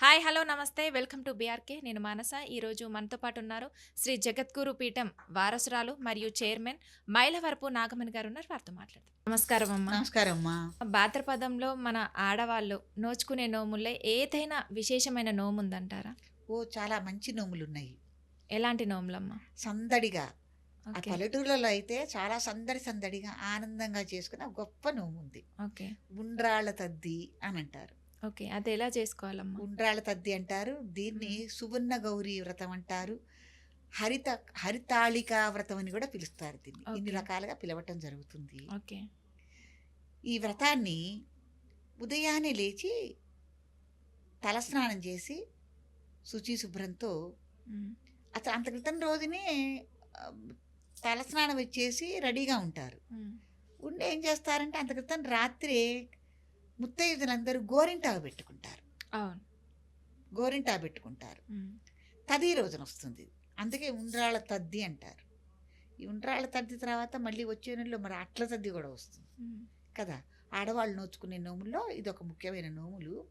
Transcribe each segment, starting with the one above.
Hi hello నమస్తే. Welcome to BRK. నేను మానస. ఈరోజు మనతో పాటు ఉన్నారు శ్రీ జగద్గురు పీఠం వారసురాలు మరియు చైర్మన్ మైలవరపు నాగమణి గారు ఉన్నారు. వారితో మాట్లాడతాం నమస్కారం అమ్మ. నమస్కారం అమ్మా. భాద్రపదంలో మన ఆడవాళ్ళు నోచుకునే నోములే ఏదైనా విశేషమైన నోము ఉందంటారా? ఓ చాలా మంచి నోములు ఉన్నాయి ఎలాంటి నోములమ్మ? సందడిగా. ఆ పల్లెటూర్లలో అయితే చాలా సందడి సందడిగా ఆనందంగా చేసుకునే ఒక గొప్ప నోము ఉంది ఓకే. ఉండ్రాళ్ళ తద్ది అని అంటారు. ఓకే. అది ఎలా చేసుకోవాలమ్మా? ఉండ్రాళ్ళ తద్ది అంటారు. దీన్ని సువర్ణ గౌరీ వ్రతం అంటారు. హరిత హరితాళికా వ్రతం అని కూడా పిలుస్తారు దీన్ని. ఇన్ని. రకాలుగా పిలవటం జరుగుతుంది. ఓకే. ఈ వ్రతాన్ని ఉదయాన్నే లేచి తలస్నానం చేసి శుచి శుభ్రంతో అసలు అంత క్రితం రోజునే తలస్నానం వచ్చేసి రెడీగా ఉంటారు. ఉండి ఏం చేస్తారంటే అంత క్రితం రాత్రి ముత్తైదులందరూ గోరింటాకు పెట్టుకుంటారు. అవును. గోరింటాకు పెట్టుకుంటారు. తది రోజున వస్తుంది. అందుకే ఉండ్రాళ్ళ తద్ది అంటారు. ఈ ఉండ్రాళ్ళ తద్ది తర్వాత మళ్ళీ వచ్చే నెలలో మరి అట్ల తద్ది కూడా వస్తుంది. కదా? ఆడవాళ్ళు నోచుకునే నోముల్లో ఇది ఒక ముఖ్యమైన నోములు.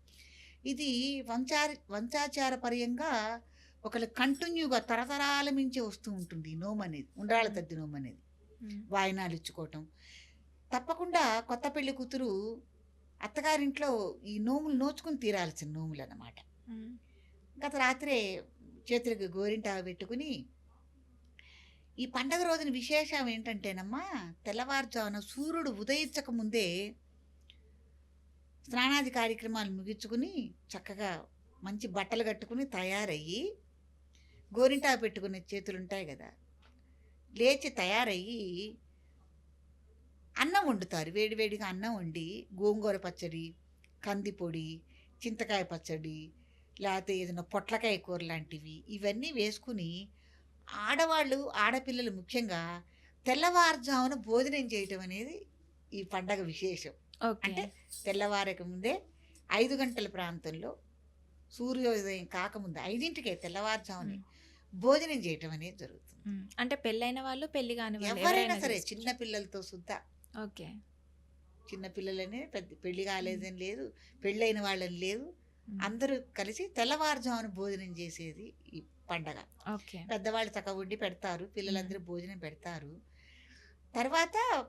ఇది వంచారి వంచాచార పర్యంగా ఒకళ్ళు కంటిన్యూగా తరతరాల మించి వస్తూ ఉంటుంది ఈ నోము అనేది ఉండ్రాళ్ళ తద్ది నోము అనేది వాయినాలు ఇచ్చుకోవటం. తప్పకుండా కొత్త పెళ్ళి కూతురు అత్తగారింట్లో ఈ నోములు నోచుకుని తీరాల్సిన నోములు అన్నమాట గత రాత్రే చేతులకు గోరింటాకు పెట్టుకుని ఈ పండగ రోజున విశేషం ఏంటంటేనమ్మా తెల్లవారుజామున సూర్యుడు ఉదయించక ముందే స్నానాది కార్యక్రమాలు ముగించుకుని చక్కగా మంచి బట్టలు కట్టుకుని తయారయ్యి గోరింటాకు పెట్టుకునే చేతులు ఉంటాయి కదా లేచి తయారయ్యి అన్నం వండుతారు. వేడివేడిగా అన్నం వండి గోంగూర పచ్చడి కంది పొడి చింతకాయ పచ్చడి లేకపోతే ఏదైనా పొట్లకాయ కూర లాంటివి ఇవన్నీ వేసుకుని ఆడవాళ్ళు ఆడపిల్లలు ముఖ్యంగా తెల్లవారుజామున భోజనం చేయటం అనేది ఈ పండగ విశేషం. ఓకే. అంటే తెల్లవారక ముందే ఐదు గంటల ప్రాంతంలో సూర్యోదయం కాకముందు ఐదింటికే తెల్లవారుజామున భోజనం చేయటం అనేది జరుగుతుంది. అంటే పెళ్ళైన వాళ్ళు పెళ్ళి కాని ఎవరైనా సరే. చిన్న పిల్లలతో సుద్దా ఓకే. చిన్న పిల్లలనే పెద్ద పెళ్ళి కాలేదని లేదు పెళ్ళైన వాళ్ళని లేదు. అందరూ కలిసి తెల్లవారుజామున భోజనం చేసేది ఈ పండగ. ఓకే. పెద్దవాళ్ళు చక్క వండి పెడతారు పిల్లలందరూ భోజనం పెడతారు. తర్వాత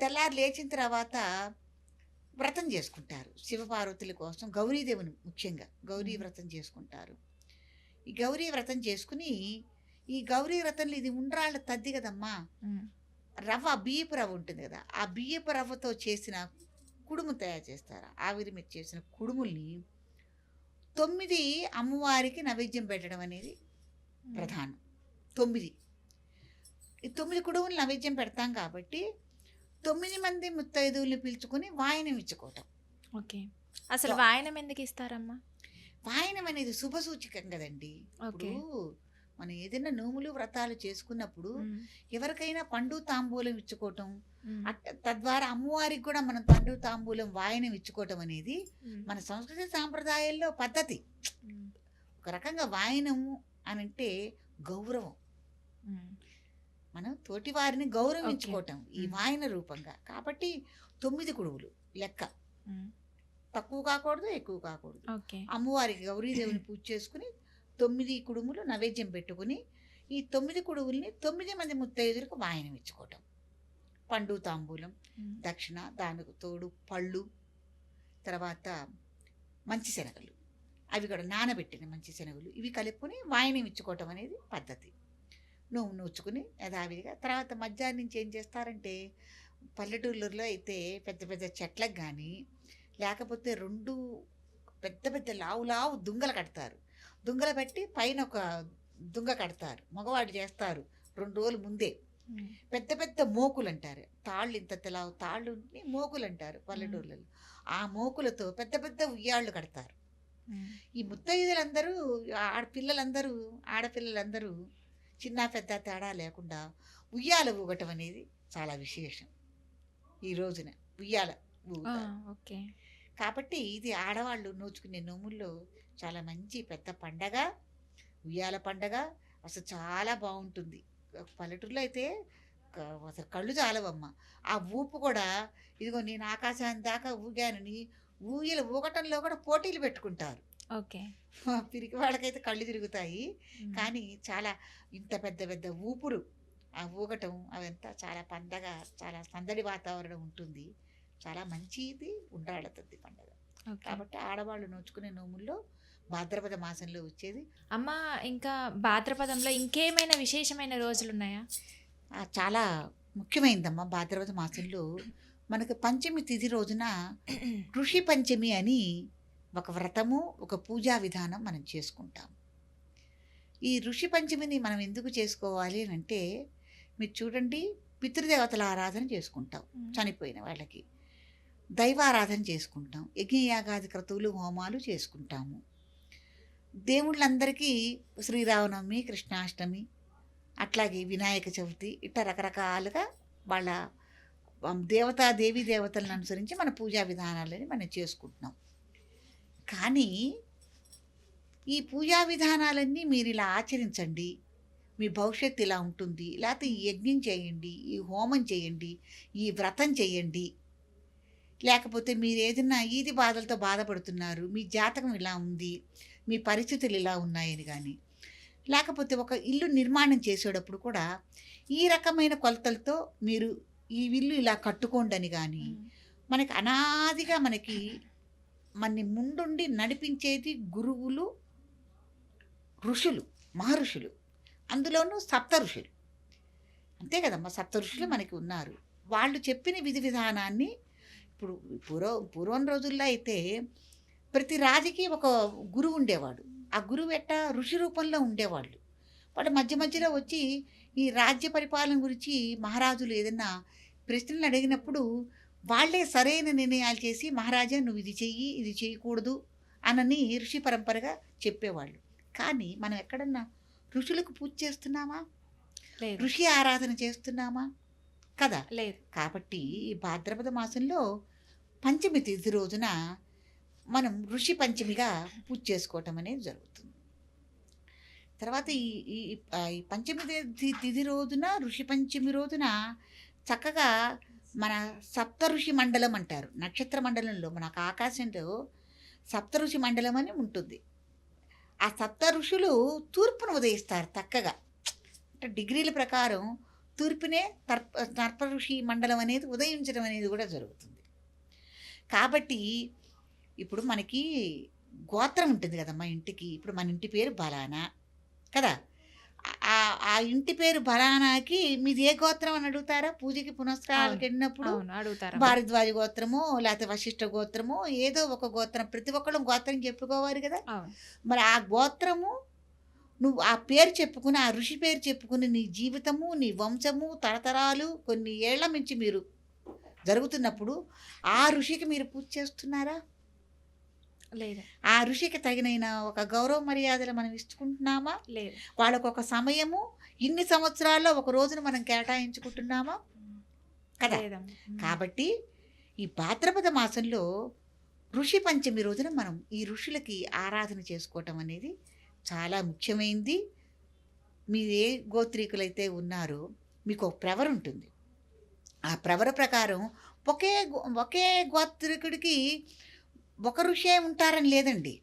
తెల్లారి లేచిన తర్వాత వ్రతం చేసుకుంటారు. శివపార్వతుల కోసం గౌరీదేవుని ముఖ్యంగా గౌరీ. వ్రతం చేసుకుంటారు. ఈ గౌరీ వ్రతం చేసుకుని ఈ గౌరీ వ్రతంలో ఇది ఉండ్రాళ్ళ తద్ది కదమ్మా. రవ్వ బియ్యపు రవ్వ ఉంటుంది కదా ఆ బియ్యపు రవ్వతో చేసిన కుడుము తయారు చేస్తారు? ఆవిరి మీద చేసిన కుడుముల్ని తొమ్మిది అమ్మవారికి నైవేద్యం పెట్టడం అనేది ప్రధానం. తొమ్మిది. ఈ తొమ్మిది కుడుములు నైవేద్యం పెడతాం కాబట్టి తొమ్మిది మంది ముత్తైదువుల్ని పిలుచుకొని వాయనం ఇచ్చుకోవటం. ఓకే. అసలు వాయనం ఎందుకు ఇస్తారమ్మా? వాయనం అనేది శుభ సూచకం కదండి. ఓకే. ఇప్పుడు మనం ఏదైనా నోములు వ్రతాలు చేసుకున్నప్పుడు ఎవరికైనా పండు తాంబూలం ఇచ్చుకోవటం తద్వారా అమ్మవారికి కూడా మనం పండు తాంబూలం వాయనం ఇచ్చుకోవటం అనేది మన సంస్కృతి సాంప్రదాయాల్లో పద్ధతి. ఒక రకంగా వాయనము అని అంటే గౌరవం. మనం తోటి వారిని గౌరవించుకోవటం ఈ. వాయన రూపంగా. కాబట్టి తొమ్మిది కుడువులు లెక్క. తక్కువ కాకూడదు ఎక్కువ కాకూడదు. అమ్మవారికి గౌరీదేవిని పూజ చేసుకుని తొమ్మిది కుడుములు నైవేద్యం పెట్టుకుని ఈ తొమ్మిది కుడువుల్ని తొమ్మిది మంది ముత్తైదులకు వాయనం ఇచ్చుకోవటం. పండు తాంబూలం దక్షిణ దానికి తోడు పళ్ళు తర్వాత మంచి శనగలు. అవి కూడా నానబెట్టిన మంచి శనగలు. ఇవి కలుపుకొని వాయనం ఇచ్చుకోవటం అనేది పద్ధతి. నువ్వు నూచుకుని యథావిధిగా తర్వాత మధ్యాహ్నం నుంచి ఏం చేస్తారంటే పల్లెటూళ్ళలో అయితే పెద్ద పెద్ద చెట్లకు కానీ లేకపోతే రెండు పెద్ద పెద్ద లావు లావు దుంగలు కడతారు. దుంగలు పెట్టి పైన ఒక దుంగ కడతారు. మగవాడు చేస్తారు రెండు రోజులు ముందే. పెద్ద పెద్ద మోకులు అంటారు. తాళ్ళు ఇంత తెలావు తాళ్ళు మోకులు అంటారు పల్లెటూర్లలో. ఆ మోకులతో పెద్ద పెద్ద ఉయ్యాళ్ళు కడతారు. ఈ ముత్తైదులందరూ ఆడపిల్లలందరూ ఆడపిల్లలందరూ చిన్న పెద్ద తేడా లేకుండా ఉయ్యాల ఊగటం అనేది చాలా విశేషం ఈ రోజున. ఉయ్యాల ఓకే. కాబట్టి ఇది ఆడవాళ్ళు నోచుకునే నోముల్లో చాలా మంచి పెద్ద పండగ ఉయ్యాల పండగ. అసలు చాలా బాగుంటుంది. పల్లెటూరులో అయితే అసలు కళ్ళు చాలవమ్మ ఆ ఊపు కూడా ఇదిగో నేను ఆకాశాన్ని దాకా ఊగానని ఊయలు ఊగటంలో కూడా పోటీలు పెట్టుకుంటారు. ఓకే. పిరికి వాళ్ళకైతే కళ్ళు తిరుగుతాయి. కానీ చాలా ఇంత పెద్ద పెద్ద ఊపురు ఆ ఊగటం అవంతా చాలా పండగ చాలా సందడి వాతావరణం ఉంటుంది. చాలా మంచిది ఉండాడుతుంది పండగ. కాబట్టి ఆడవాళ్ళు నోచుకునే నోముల్లో భాద్రపద మాసంలో వచ్చేది. అమ్మ ఇంకా భాద్రపదంలో ఇంకేమైనా విశేషమైన రోజులు ఉన్నాయా చాలా ముఖ్యమైనదమ్మా భాద్రపద మాసంలో మనకు పంచమి తిథి రోజున ఋషి పంచమి అని ఒక వ్రతము ఒక పూజా విధానం మనం చేసుకుంటాం. ఈ ఋషి పంచమిని మనం ఎందుకు చేసుకోవాలి అని అంటే మీరు చూడండి పితృదేవతల ఆరాధన చేసుకుంటాం చనిపోయిన వాళ్ళకి. దైవారాధన చేసుకుంటాం యజ్ఞయాగాది క్రతువులు హోమాలు చేసుకుంటాము. దేవుళ్ళందరికీ శ్రీరామనవమి కృష్ణాష్టమి అట్లాగే వినాయక చవితి ఇట్లా రకరకాలుగా వాళ్ళ దేవతా దేవీ దేవతలను అనుసరించి మన పూజా విధానాలని మనం చేసుకుంటున్నాం. కానీ ఈ పూజా విధానాలన్నీ మీరు ఇలా ఆచరించండి. మీ భవిష్యత్తు ఇలా ఉంటుంది. లేకపోతే ఈ యజ్ఞం చేయండి ఈ హోమం చేయండి ఈ వ్రతం చేయండి. లేకపోతే మీరు ఏదైనా ఈది బాధలతో బాధపడుతున్నారు మీ జాతకం ఇలా ఉంది మీ పరిస్థితులు ఇలా ఉన్నాయని కానీ లేకపోతే ఒక ఇల్లు నిర్మాణం చేసేటప్పుడు కూడా ఈ రకమైన కొలతలతో మీరు ఈ ఇల్లు ఇలా కట్టుకోండి అని కానీ. మనకి అనాదిగా మనకి మన ముందుండి నడిపించేది గురువులు ఋషులు మహర్షులు. అందులోనూ సప్త ఋషులు. అంతే కదమ్మా సప్త ఋషులు మనకి ఉన్నారు. వాళ్ళు చెప్పిన విధి విధానాన్ని ఇప్పుడు పూర్వ పూర్వం రోజుల్లో అయితే ప్రతి రాజుకి ఒక గురువు ఉండేవాడు. ఆ గురువు ఎట్ట ఋషి రూపంలో ఉండేవాళ్ళు. వాడు మధ్య మధ్యలో వచ్చి ఈ రాజ్య పరిపాలన గురించి మహారాజులు ఏదైనా ప్రశ్నలు అడిగినప్పుడు వాళ్ళే సరైన నిర్ణయాలు చేసి మహారాజా నువ్వు ఇది చెయ్యి ఇది చేయకూడదు అనని ఋషి పరంపరగా చెప్పేవాళ్ళు. కానీ మనం ఎక్కడన్నా ఋషులకు పూజ చేస్తున్నామా? ఋషి ఆరాధన చేస్తున్నామా? కదా. లేదు. కాబట్టి ఈ భాద్రపద మాసంలో పంచమి తిథి రోజున మనం ఋషి పంచమిగా పూజ చేసుకోవటం అనేది జరుగుతుంది. తర్వాత ఈ ఈ పంచమి తిథి రోజున ఋషి పంచమి రోజున చక్కగా మన సప్త ఋషి మండలం అంటారు. నక్షత్ర మండలంలో మనకు ఆకాశంలో సప్త ఋషి మండలం అని ఉంటుంది. ఆ సప్త ఋషులు తూర్పును ఉదయిస్తారు చక్కగా. అంటే డిగ్రీల ప్రకారం తూర్పునే తర్ప తర్ప ఋషి మండలం అనేది ఉదయించడం అనేది కూడా జరుగుతుంది. కాబట్టి ఇప్పుడు మనకి గోత్రం ఉంటుంది కదమ్మా ఇంటికి. ఇప్పుడు మన ఇంటి పేరు బలానా కదా? ఆ- ఇంటి పేరు బలానాకి మీది ఏ గోత్రం అని అడుగుతారా? పూజకి పునస్కారాలకు. వెళ్ళినప్పుడు అడుగుతారా. భారద్వాజ గోత్రము లేకపోతే వశిష్ఠ గోత్రము ఏదో ఒక గోత్రం. ప్రతి ఒక్కళ్ళు గోత్రం చెప్పుకోవాలి కదా? మరి ఆ గోత్రము నువ్వు ఆ పేరు చెప్పుకుని ఆ ఋషి పేరు చెప్పుకుని నీ జీవితము నీ వంశము తరతరాలు కొన్ని ఏళ్ళ నుంచి మీరు జరుగుతున్నప్పుడు ఆ ఋషికి మీరు పూజ చేస్తున్నారా? లేదు. ఆ ఋషికి తగినైన ఒక గౌరవ మర్యాదలు మనం ఇచ్చుకుంటున్నామా? లేదు. వాళ్ళకు ఒక సమయము ఇన్ని సంవత్సరాల్లో ఒక రోజును మనం కేటాయించుకుంటున్నామా? కదా. కాబట్టి ఈ భాద్రపద మాసంలో ఋషి పంచమి రోజున మనం ఈ ఋషులకి ఆరాధన చేసుకోవటం అనేది చాలా ముఖ్యమైనది మీరు ఏ గోత్రీకులైతే ఉన్నారో మీకు ఒక ప్రవర ఉంటుంది. ఆ ప్రవర ప్రకారం ఒకే ఒకే గోత్రికుడికి ఒక ఋషే ఉంటారని లేదండి.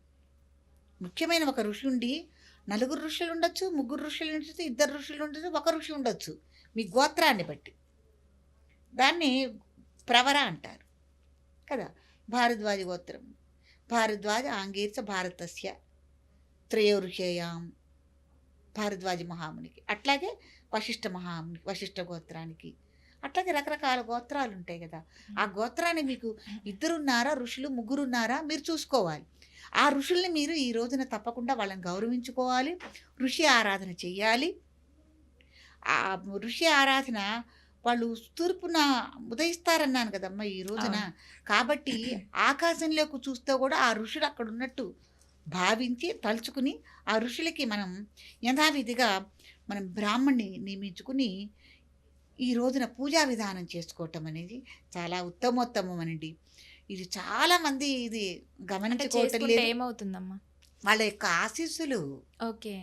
ముఖ్యమైన ఒక ఋషి ఉండి నలుగురు ఋషులు ఉండొచ్చు ముగ్గురు ఋషులు ఉండొచ్చు ఇద్దరు ఋషులు ఉండొచ్చు ఒక ఋషి ఉండొచ్చు. మీ గోత్రాన్ని బట్టి. దాన్ని ప్రవర అంటారు. కదా? భారద్వాజ గోత్రం. భారద్వాజ ఆంగీర్చ భారతస్య త్రయో ఋషేయాం భారద్వాజ మహామునికి. అట్లాగే వశిష్ఠ మహాముని వశిష్ఠ గోత్రానికి. అట్లాగే రకరకాల గోత్రాలు ఉంటాయి కదా. ఆ గోత్రాన్ని మీకు ఇద్దరున్నారా ఋషులు ముగ్గురున్నారా మీరు చూసుకోవాలి. ఆ ఋషుల్ని మీరు ఈ రోజున తప్పకుండా వాళ్ళని గౌరవించుకోవాలి ఋషి ఆరాధన చెయ్యాలి. ఆ ఋషి ఆరాధన వాళ్ళు తూర్పున ఉదయిస్తారన్నాను కదమ్మా ఈ రోజున. కాబట్టి ఆకాశంలోకి చూస్తే కూడా ఆ ఋషులు అక్కడ ఉన్నట్టు భావించి తలుచుకుని ఆ ఋషులకి మనం యథావిధిగా మనం బ్రాహ్మణ్ణి నియమించుకుని ఈ రోజున పూజా విధానం చేసుకోవటం అనేది చాలా ఉత్తమోత్తమం అనండి ఇది చాలా మంది ఇది గమనించుకోవటం ఏమవుతుందమ్మా? వాళ్ళ యొక్క ఆశీస్సులు. ఓకే.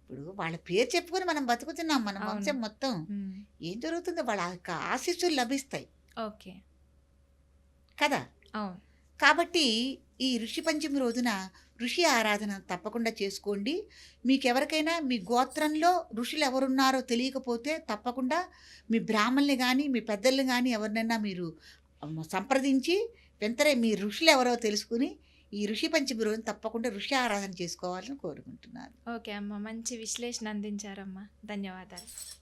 ఇప్పుడు వాళ్ళ పేరు చెప్పుకొని మనం బతుకుతున్నాం మన. వంశం మొత్తం. ఏం జరుగుతుందో వాళ్ళ యొక్క ఆశీస్సులు లభిస్తాయి. ఓకే. కదా? కాబట్టి ఈ ఋషి పంచమి రోజున ఋషి ఆరాధన తప్పకుండా చేసుకోండి. మీకు ఎవరికైనా మీ గోత్రంలో ఋషులు ఎవరున్నారో తెలియకపోతే తప్పకుండా మీ బ్రాహ్మణ్ని కానీ మీ పెద్దల్ని కానీ ఎవరినైనా మీరు సంప్రదించి వెంటనే మీ ఋషులు ఎవరో తెలుసుకుని ఈ ఋషి పంచమి రోజున తప్పకుండా ఋషి ఆరాధన చేసుకోవాలని కోరుకుంటున్నాను. ఓకే అమ్మ మంచి విశ్లేషణ అందించారమ్మా. ధన్యవాదాలు.